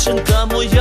дівчинка моя.